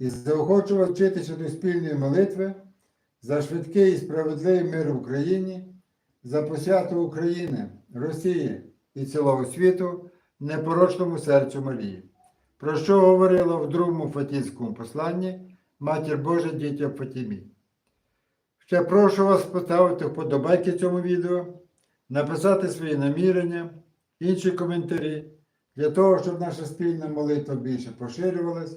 і заохочував вчитися до спільної молитви за швидкий і справедливий мир в Україні, за посвяту України, Росії і цілого світу непорочному серцю Марії, про що говорила в другому Фатінському посланні Матір Божа дітям Фатімі. Ще прошу вас поставити вподобайки цьому відео, написати свої намірення, інші коментарі, для того, щоб наша спільна молитва більше поширювалась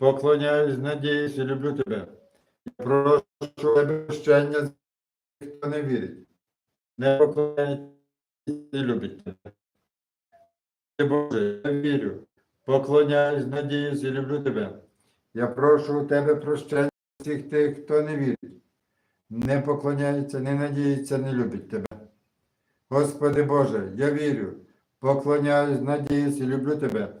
поклоняюсь, надіюсь і люблю Тебе. Я прошу Тебе прощення хто не вірить, не поклоняється, не любить Тебе. Боже, я вірю, поклоняюсь, надіюсь і люблю Тебе. Я прошу у Тебе прощення всіх тих, хто не вірить, не поклоняється, не надіється, не любить Тебе. Господи Боже, я вірю, поклоняюсь, надіюсь і люблю Тебе.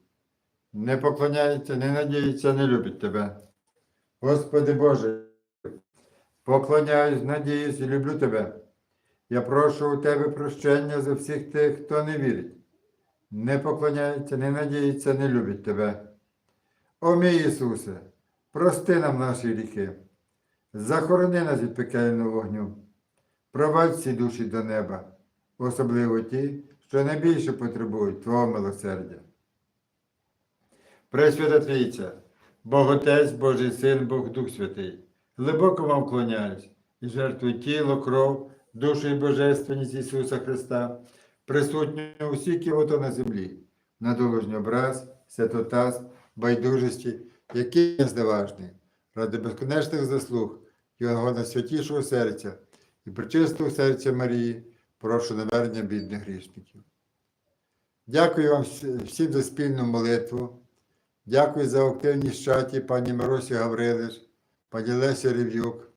не поклоняється, не надіється, не любить Тебе. Господи Боже, поклоняюсь, надіюсь і люблю Тебе. Я прошу у Тебе прощення за всіх тих, хто не вірить, не поклоняється, не надіється, не любить Тебе. О мій Ісусе, прости нам наші гріхи, захорони нас від пекельного вогню, провадь всі душі до неба, особливо ті, що найбільше потребують Твого милосердя. Пресвята Трійця, Бог Отець, Божий Син, Бог Дух Святий, глибоко вам вклоняюсь і жертвую тіло, кров, душу і божественність Ісуса Христа, присутню у всій кілото на землі, на доложній образ, святотаз, байдужості, який не зневажний, ради безконечних заслуг Його найсвятішого серця і причистого серця Марії, прошу навернення бідних грішників. Дякую вам всім за спільну молитву. Дякую за активність в чаті пані Марусі Гаврилиш, пані Лесі Рев'юк,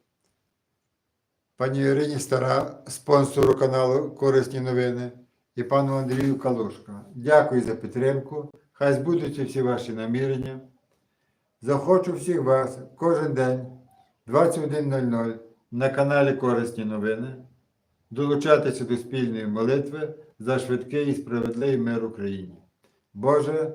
пані Ірині Стара, спонсору каналу Корисні новини і пану Андрію Калушка. Дякую за підтримку. Хай збудуться всі ваші намірення. Захочу всіх вас кожен день 21.00 на каналі Корисні новини, долучатися до спільної молитви за швидкий і справедливий мир Україні. Боже,